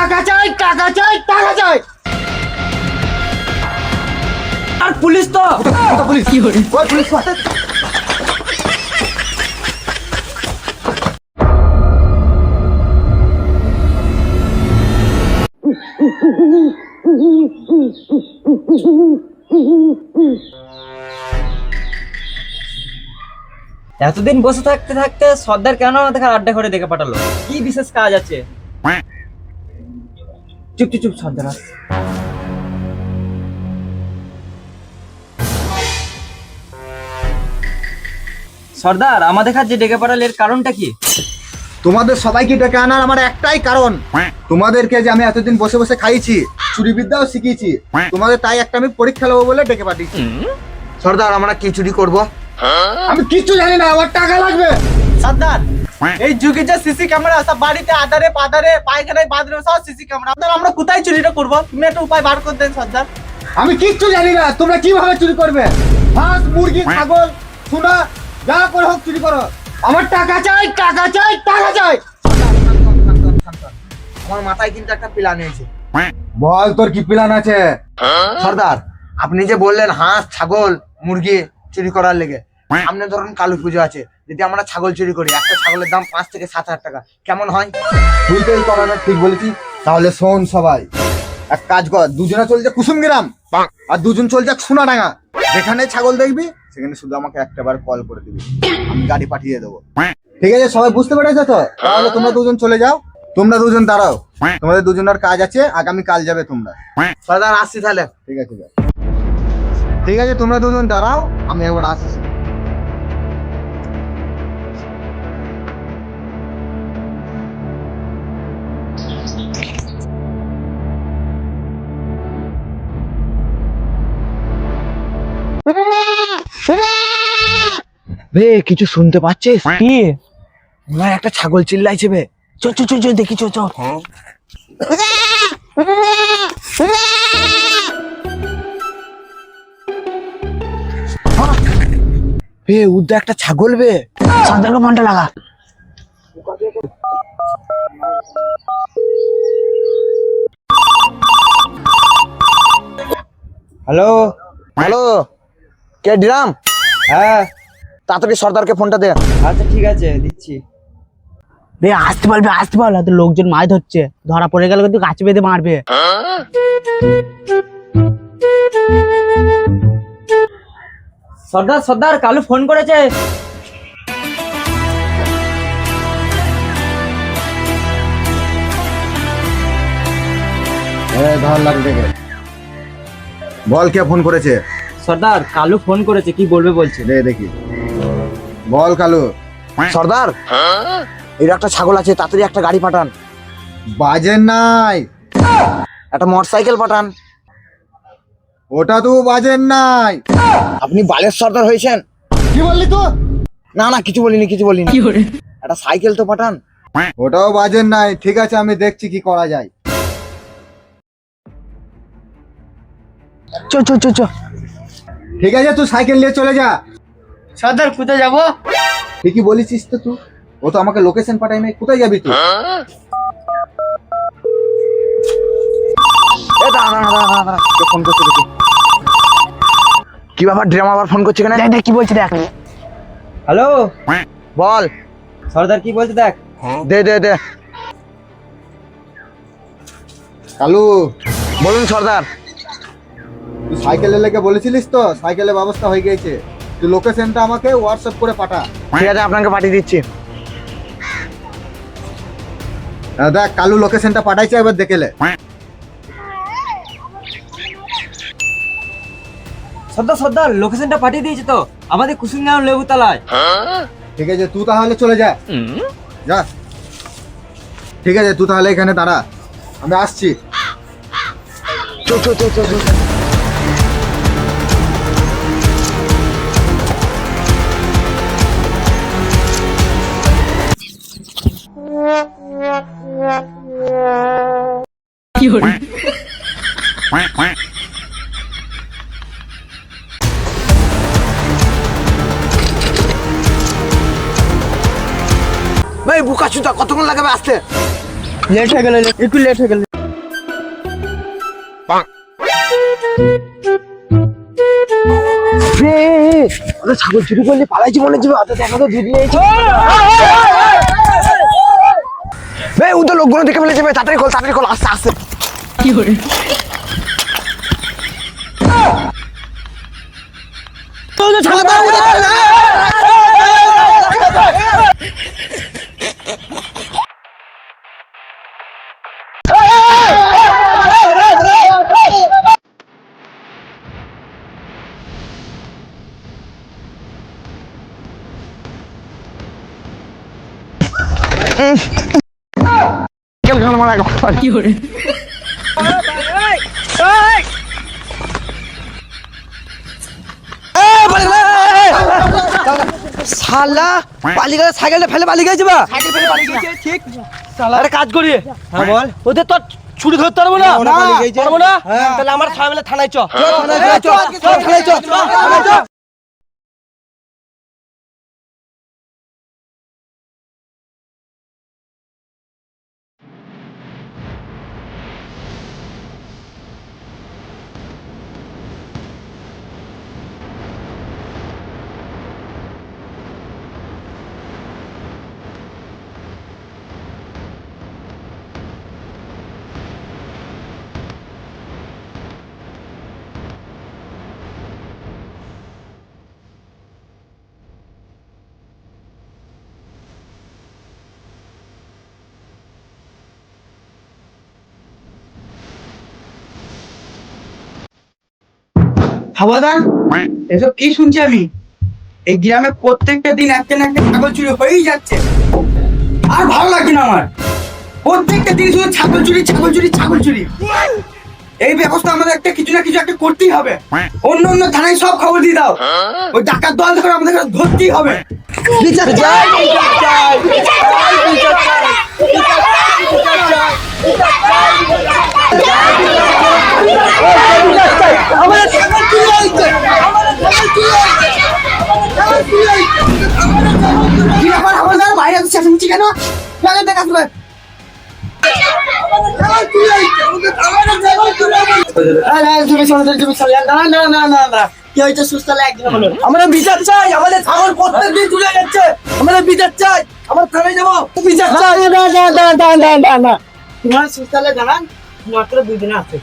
টাকা চাই টাকা চাই টাকা চাই। আর পুলিশ তো। পুলিশ কি করে পুলিশ এতদিন বসে থাকতে থাকতে সর্দার কেন আমাদের আড্ডা করে দেখে পাঠালো? কি বিশেষ কাজ আছে? চুপ চুপ চুপ সর্দার আমাদের কাছে ডেকে পাঠালে এর কারণটা কি? তোমাদের সবাইকে ডেকে আনার আমার একটাই কারণ। তোমাদেরকে যে আমি এতদিন বসে বসে খাইছি চুরি বিদ্যাও শিখিয়েছি তোমাদের তাই একটা আমি পরীক্ষা নেব বলে ডেকে পাঠিয়েছি। সর্দার আমরা কি চুরি করব? আমি কিচ্ছু জানি না আমার টাকা লাগবে। সর্দার এই যুগে যে সিসি ক্যামেরা সব বাড়িতে আধারে পাধারে পায়খানায় বাথরুমে সব সিসি ক্যামেরা। আপনার আমরা কোথায় চুরিটা করব? তুমি একটা উপায় বার করে দেন সর্দার। আমি কিচ্ছু জানি না তোমরা কীভাবে চুরি করবে? হাঁস মুরগি ছাগল সোনা যা করে হোক চুরি করো। আমার টাকা চাই টাকা চাই টাকা চাই। আমার মাথায় কিন্তু একটা প্ল্যান হয়েছে বল তোর কি প্ল্যান আছে? সর্দার আপনি যে বললেন হাঁস ছাগল মুরগি চুরি করার লেগে সামনে ধরুন কালী পুজো আছে যদি আমরা ছাগল চুরি করি একটা ছাগলের দাম পাঁচ থেকে সাত হাজার টাকা। কেমন হয়? তুই তো এই কথাটা ঠিক বলেছিস তাহলে শোন সবাই এক কাজ কর দুজনে চলছে কুসুম গ্রাম আর দুজন চলছে সোনাডাঙ্গা। যেখানে ছাগল দেখবি সেখানে শুধু আমাকে একটাবার কল করে দিবি। আমি গাড়ি পাঠিয়ে দেবো। ঠিক আছে সবাই বুঝতে পেরেছ তো? তাহলে তোমরা দুজন চলে যাও তোমরা দুজন দাঁড়াও। তোমাদের দুজনের কাজ আছে আগামী কাল যাবে তোমরা। সর্দার আসছি তাহলে। ঠিক আছে। ঠিক আছে তোমরা দুজন দাঁড়াও আমি একবার আসছি। বে কিছু শুনতে পাচ্ছিস? কি? না একটা ছাগল চিল্লাইছে বে। চ চ চ চ দেখি চ চ বে উদ্দা একটা ছাগল বে। সন্ধ্যাকে ফোনটা লাগা। হ্যালো? হ্যালো? কে ডিরাম? হ্যাঁ। তাড়াতাড়ি সর্দারকে ফোনটা দে। আচ্ছা ঠিক আছে দিচ্ছি। বে আসতে পারবে আসতে পারবে তো লোকজন মাছ ধরছে। ধরা পড়ে গেলে কিন্তু গাছে বেঁধে মারবে। সর্দার সর্দার কালু ফোন করেছে। বল কে ফোন করেছে? সর্দার কালু ফোন করেছে কি বলবে বলছে? দে দেখি। বল কালু। সর্দার? এর একটা ছাগল আছে তাড়াতাড়ি একটা গাড়ি পাঠান। বাজেন নাই। একটা মোটরসাইকেল পাঠান। ওটা তো বাজেন নাই। আপনি বালের সর্দার হয়েছেন। কি বললি তো? না না কিছু বলিনি কিছু বলিনি। একটা সাইকেল তো পাঠান। ওটাও বাজেন নাই। ঠিক আছে আমি দেখছি কি করা যায়। চ চ চ চ। ঠিক আছে তুই সাইকেল নিয়ে চলে যা। সর্দার কোথায় যাব? ঠিকই বলেছিস তো তুই। ও তো আমাকে লোকেশন পাঠাই নাই। কোথায় যাবি তুই? ফোন করছে দেখি। কি ব্যাপার ড্রাম আবার ফোন করছে কেন? দেখ দেখ কি বলছে দেখ। হ্যালো? বল। সর্দার কি বলছে দেখ? দে দে দে। কালু। বলুন সর্দার। তুই সাইকেলের লেগে বলেছিলিস তো? সাইকেলের ব্যবস্থা হয়ে গিয়েছে। তুই লোকেশনটা আমাকে হোয়াটসঅ্যাপ করে পাঠা। ঠিক আছে আপনাকে পাঠিয়ে দিচ্ছি। দেখ কালু লোকেশনটা পাঠাইছে এবার দেখেলে সর্দার সর্দার লোকেশনটা পাঠিয়ে দিয়েছে তো। আমাদের কুসুমগাঁও লেবু তালায়। ঠিক আছে তুই তাহলে চলে যা। যা। ঠিক আছে তুই তাহলে এখানে দাঁড়া। আমি আসছি। চো চো চো চো বুকা সুতা কতক্ষণ লাগবে আসতে? লেট হয়ে গেল একটু লেট হয়ে গেল। ছাগল চুরি করলে পালাইছি মনে হচ্ছে দেখা তো ও তো লোকগুলো দেখে ফেলেছে তাড়াতাড়ি খোল তাড়াতাড়ি খোল আস্তে আস্তে। কি করে? ছাগল সাইকেলটা ফেলে পালি গেছে ফেলে ঠিক। শালা। আরে কাজ করি। হ্যাঁ বল। ওদের তো ছুরি ধরতে পারব না। পারব না? তাহলে আমার সবাই মিলে থানায় চ। থানায় চ থানায় চ। হাওয়াদা এসব কি শুনছি আমি? এই গ্রামে প্রত্যেকটা দিন একটা না একটা ছাগল চুরি হয়েই যাচ্ছে। আর ভালো লাগে না আমার। প্রত্যেকটা দিন শুধু ছাগল চুরি ছাগল চুরি ছাগল চুরি। এই ব্যবস্থা আমাদের একটা কিছু না কিছু একটা করতেই হবে। অন্য অন্য থানায় সব খবর দিয়ে দাও। ওই ডাকাত দল ধরে আমাদের ধরতেই হবে। বিচার চাই। বিচার চাই বিচার চাই বিচার চাই বিচার চাই আমাদের ছাগল কেন আমরা বিচার চাই আমাদের ছাগল প্রত্যেক দিন চলে যাচ্ছে আমাদের বিচার চাই আমরা থানায় যাব বিচার চাই তোমার সুস্তালে জানান মাত্র দুই দিন আছে।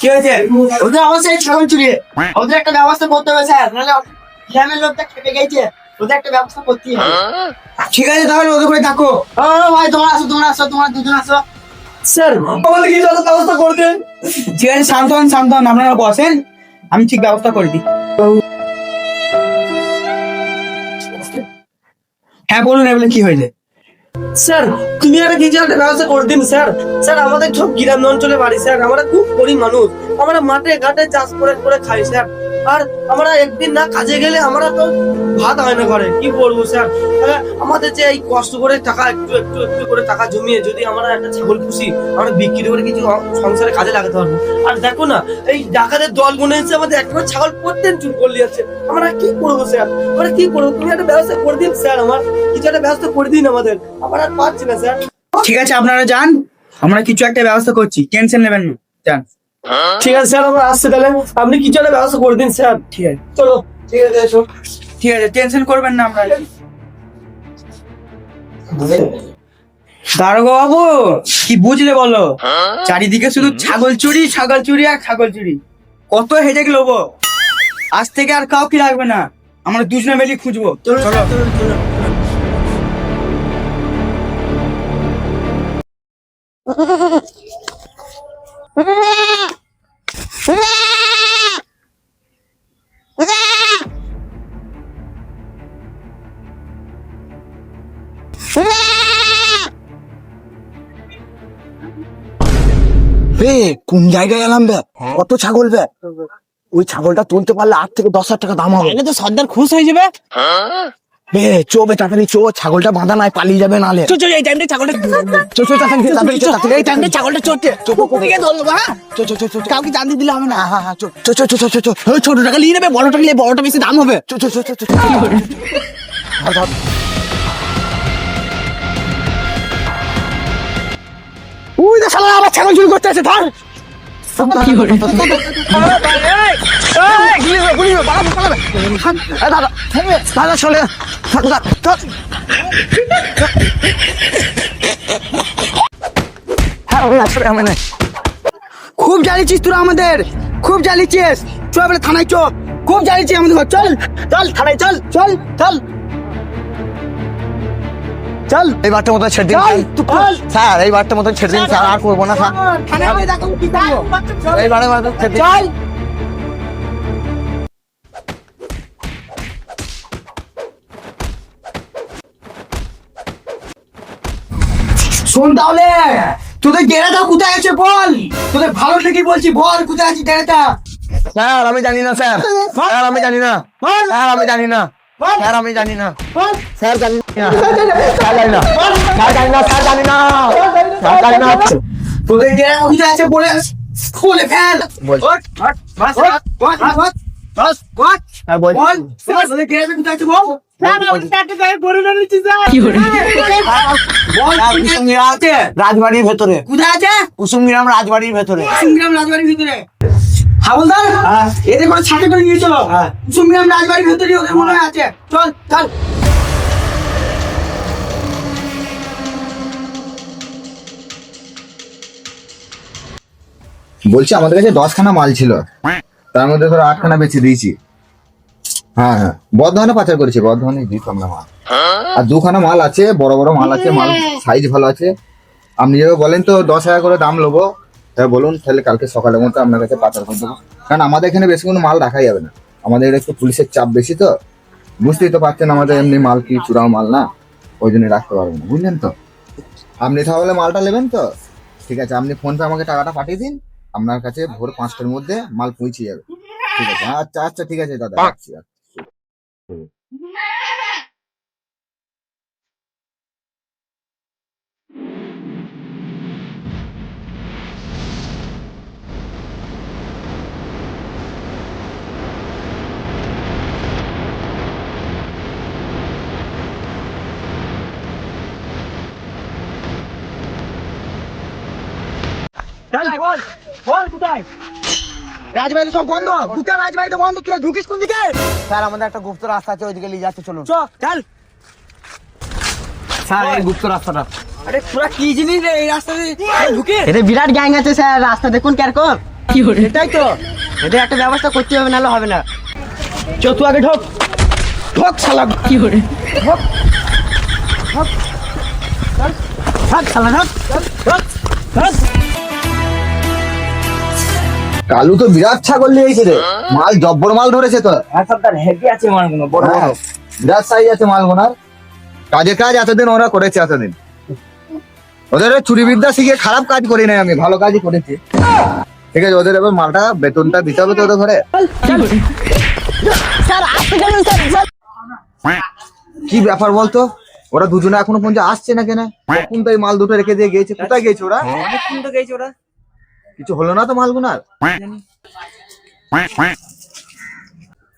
কি হয়েছে? ওদের অবশ্যই চুরি ওদের একটা ব্যবস্থা করতে হবে স্যার। নাহলে গ্রামের লোকটা খেপে গেছে। ওদের একটা ব্যবস্থা করতেই হবে। ঠিক আছে তাহলে ওদের করে ডাকো। ও ভাই তোমরা আসো তোমরা আসো তোমরা দুজন আসো। স্যার আমাদের কি ব্যবস্থা করে দেন? ঠিক আছে শান্ত হন শান্ত হন। আপনারা বসেন। আমি ঠিক ব্যবস্থা করে দিই। হ্যাঁ বলুন এগুলো কি হয়েছে? স্যার, তুমি একটা কিছু একটা ব্যবস্থা করে দিন, স্যার। স্যার, আমাদের সব গ্রাম অঞ্চলে বাড়ি, স্যার। আমরা খুব গরিব মানুষ। আমরা মাঠে ঘাটে চাষ করে করে খাই, স্যার। আর আমরা একদিন না কাজে গেলে আমরা তো ভাত হয় না ঘরে। কি বলব, স্যার? আমাদের যে এই কষ্ট করে টাকা, একটু একটু একটু করে টাকা জমিয়ে যদি আমরা একটা ছাগল পুষি, আমরা বিক্রি করে কিছু সংসারে কাজে লাগাতে পারব। আর দেখো না, এই ডাকাতের দল মনে হচ্ছে আমাদের একটা ছাগল প্রত্যেক চুর করলে যাচ্ছে। আমরা কি করব, স্যার? আমরা কি করব? তুমি একটা ব্যবস্থা করে দিন, স্যার। আমার কিছু একটা ব্যবস্থা করে দিন আমাদের। আমরা পারছি না স্যার। ঠিক আছে আপনারা যান। আমরা কিছু একটা ব্যবস্থা করছি। টেনশন নেবেন না। যান। ঠিক আছে স্যার আমরা আসছি তাহলে। আপনি কিছু একটা ব্যবস্থা করে দিন স্যার। ঠিক আছে। চলো। ঠিক আছে এসো। ঠিক আছে টেনশন করবেন না আপনারা দারোগা বাবু কি বুঝলে বলো? চারিদিকে শুধু ছাগল চুরি ছাগল চুরি আর ছাগল চুরি। কত হেডেক লোবো আজ থেকে আর কাউকে রাখবে না। আমরা দুজনে মিলে খুঁজবো। চলো চলো। বে কোন জায়গায় এলাম বে? কত ছাগল বে? ওই ছাগলটা তুলতে পারলে আট থেকে দশ হাজার টাকা দাম হবে। তাহলে তো সর্দার খুশ হয়ে যাবে। বে চো বে তাড়াতাড়ি চো ছাগলটা বাঁধা নাই পালিয়ে যাবে নালে চো চো এই টাইমটা ছাগলটা চো চো তাড়াতাড়ি তাড়াতাড়ি চো, তাড়াতাড়ি এই টাইমটা ছাগলটা চড়ছে দিকে ধরলো হ্যাঁ চো চো চো চো চো। কাউকে জানতে দিলে হবে না হ্যাঁ, হ্যাঁ, হ্যাঁ, চো চো চো চো চো চো চো ছোট টাকা নিয়ে নেবে বড়টা নিলে বড়টা বেশি দাম হবে চো চো চো চো চো ধর, ধর। শালা আবার ছাগল চুরি করতে আছে ধর দাদা দাদা চলে খুব জ্বালিয়েছিস তোরা আমাদের। খুব জ্বালিয়েছিস। চল বলে থানায় চল। খুব জ্বালিয়েছিস আমাদের। চল। চল থানায় চল। চল। চল। চল। এই বারটার মতো ছেড়ে দিন স্যার। এই বারটার মতো ছেড়ে দিন স্যার। আর করব না স্যার। এই বারের মতো ছেড়ে দিন। শোন তাহলে তোদের ডেরাটা কোথায় আছে বল তোদের ভালো থেকে বলছি বল কোথায় আছে ডেরাটা স্যার আমি জানি না স্যার স্যার আমি জানি না স্যার আমি জানি না স্যার আমি জানি না স্যার জানি না স্যার জানি না স্যার জানি না স্যার জানি না স্যার জানি না তোদের ডেরা কোথায় আছে বলে খুলে ফেল বল। হ্যাঁ বল। রাজবাড়ির ভেতরে। কোথায় আছে? কুসুমগ্রাম রাজবাড়ির ভেতরে। কুসুমগ্রাম রাজবাড়ির ভিতরে। হাওলদার এদের করে ছাতে করে নিয়ে চলো কুসুমগ্রাম রাজবাড়ির ভিতরে ওদের মনে আছে। চল চল। বলছি আমাদের কাছে দশখানা মাল ছিল। তার মধ্যে ধরো আটখানা বেচে দিয়েছি। হ্যাঁ হ্যাঁ। বর্ধমানে পাচার করেছি বর্ধমানে দিতাম না মাল। আর দুখানা মাল আছে বড় বড় মাল আছে মাল সাইজ ভালো আছে। আপনি যেভাবে বলেন তো দশ হাজার করে দাম নেব তাহলে বলুন তাহলে কালকে সকালের মধ্যে আপনার কাছে পাচার করে দেবো। কারণ আমাদের এখানে বেশি কোনো মাল রাখা যাবে না। আমাদের একটু পুলিশের চাপ বেশি তো। বুঝতেই তো পারছেন আমাদের এমনি মাল কি চূড়াও মাল না ওই জন্য রাখতে পারবেন না। বুঝলেন তো? আপনি তাহলে মালটা নেবেন তো? ঠিক আছে আপনি ফোনপে আমাকে টাকাটা পাঠিয়ে দিন। আপনার কাছে ভোর পাঁচটার মধ্যে মাল পৌঁছে যাবে। ঠিক আছে আচ্ছা আচ্ছা ঠিক আছে দাদা রাখছি আচ্ছা। চল বল কোথায়? রাজবাড়ি সব বন্ধ। দুটা রাজবাড়ি তো বন্ধ। তুই ঢুকিস কোন দিকে? স্যার আমাদের একটা গুপ্ত রাস্তা আছে ওইদিকে নিয়ে যাচ্ছে চলুন। চল স্যার এই গুপ্ত রাস্তাটা। আরে তোরা কি জিনিস রে এই রাস্তা দিয়ে ঢুকে এতে বিরাট গ্যাং আছে স্যার। রাস্তা দেখুন কেরকম। কি করে এটাই তো। এদের একটা ব্যবস্থা করতে হবে নাহলে হবে না। চ তুই আগে ঢোক। ঢোক শালা। কি করে থাক শালা থাক ঢোক। ঢোক। কালু তো বিরাট ছাগল নিয়েছে রে। মাল জব্বর মাল ধরেছে তো হেভি আছে মালগুলো বড় বড়। হ্যাঁ, বিরাট সাইজ আছে মাল গোনার কাজের কাজ এতদিন ওরা করেছে এতদিন। ওদের ওই চুরি বিদ্যা শিখে খারাপ কাজ করি নাই আমি ভালো কাজই করেছি। ঠিক আছে ওদের এবার মালটা বেতনটা দিতে হবে তো ওদের ঘরে কি ব্যাপার বলতো? ওরা দুজনে এখনও পর্যন্ত আসছে না কেন? কখন তো এই মাল দুটো রেখে দিয়ে গিয়েছে? কোথায় গেছে ওরা? অনেকক্ষণ তো গেছে ওরা। কিছু হলো না তো মালগুনার?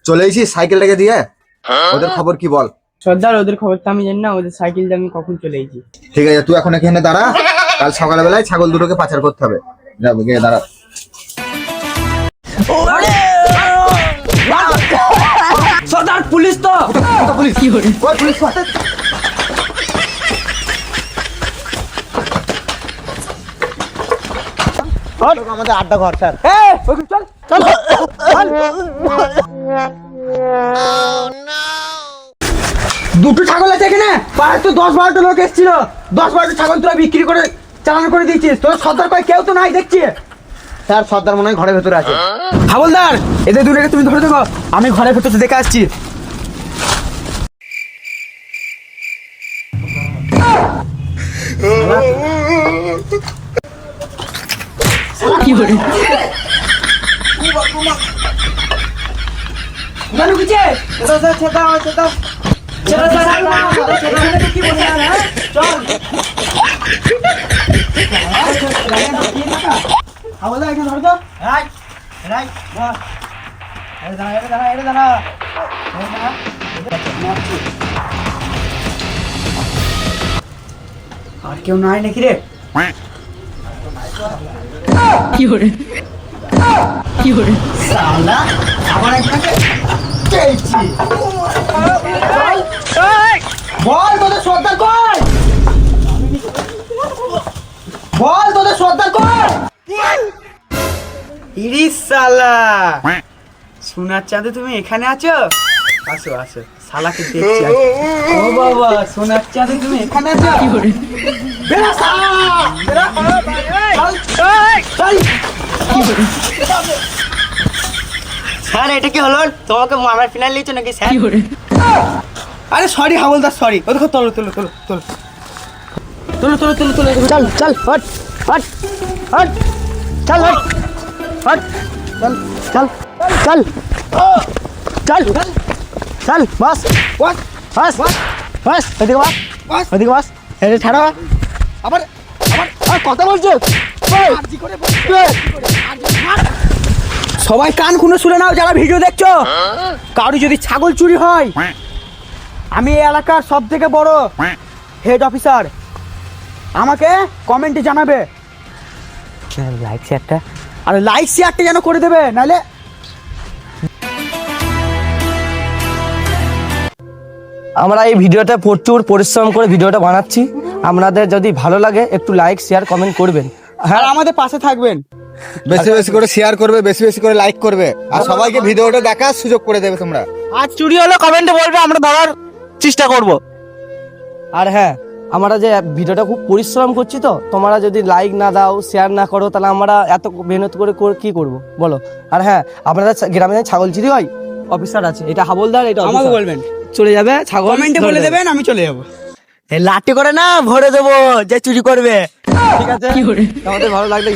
চলে এসেছি সাইকেলটাকে দিয়ে। ওদের খবর কি বল? সর্দার ওদের খবর তো আমি জানি না ওদের সাইকেল দিয়ে আমি কখন চলে এসেছি। ঠিক আছে তুই এখন এখানে দাঁড়া। কাল সকালবেলায় ছাগল দুটোকে পাচার করতে হবে। যাবে গিয়ে দাঁড়া। সর্দার পুলিশ তো! পুলিশ কি করে আমাদের আড্ডা ঘর স্যার চল চল চল। দুটো ছাগল আছে এখানে। পাড়ায় তো দশ বারোটা লোক এসেছিল। দশ বারোটা ছাগল তোরা বিক্রি করে চালান করে দিয়েছিস। তোর সর্দার কয় কেউ তো নাই দেখছি। স্যার সর্দার মনে হয় ঘরের ভেতরে আছে। হাবলদার এদের দূরে তুমি ধরে দেখো আমি ঘরের ভেতরে দেখে আসছি। করে। কোথায় লুকিয়েছে? ছেড়ে দাও, ছেড়ে ইরি সালা। সোনার চাঁদে তুমি এখানে আছো? আসো আসো। শালাকে দেখছি ও বাবা সোনার চাঁদে তুমি এখানে আছো? বেরা বেরা স্যার এটা কি হলো? তোমাকে আমার ফিনাল নিয়েছো নাকি স্যার? আরে সরি হাওলদার সরি ও দেখো তোলো তোলো তোলো তোলো। তোলো তোলো তোলো তোলো চল চল হট হট হট চল হট হট চল চল চল চল চল বাস বাস বাস বাস ওদিকে বাস ওদিকে বাস এটা ছাড়া। আবার আবার কথা বলছো। সবাই কান খুনে শুনে নাও যারা ভিডিও দেখছ। কারও যদি ছাগল চুরি হয় আমি এই এলাকার সব থেকে বড় হেড অফিসার আমাকে কমেন্টে জানাবে। লাইক শেয়ারটা আর লাইক শেয়ারটা যেন করে দেবে নাহলে আমরা এই ভিডিওটা প্রচুর পরিশ্রম করে ভিডিওটা বানাচ্ছি। আপনাদের যদি ভালো লাগে একটু লাইক শেয়ার কমেন্ট করবেন। আর আমাদের পাশে থাকবেন। বেশি বেশি করে শেয়ার করবে বেশি বেশি করে লাইক করবে। আর সবাইকে ভিডিওটা দেখার সুযোগ করে দেবে তোমরা। আজ চুরি হলে কমেন্টে বলবে আমরা ধরার চেষ্টা করব। আর হ্যাঁ আমরা যে ভিডিওটা খুব পরিশ্রম করছি তো তোমরা যদি লাইক না দাও শেয়ার না করো তাহলে আমরা এত মেহনত করে কি করব? বলো। আর হ্যাঁ আপনারা গ্রামে যে ছাগল চুরি হয়? অফিসার আছে এটা হাবলদার এটা আমাকে বলবেন। চলে যাবে ছাগল কমেন্টে বলে দেবেন আমি চলে যাব। লাঠি করে না ভরে দেবো যে চুরি করবে। ঠিক আছে? আমাদের ভালো লাগলে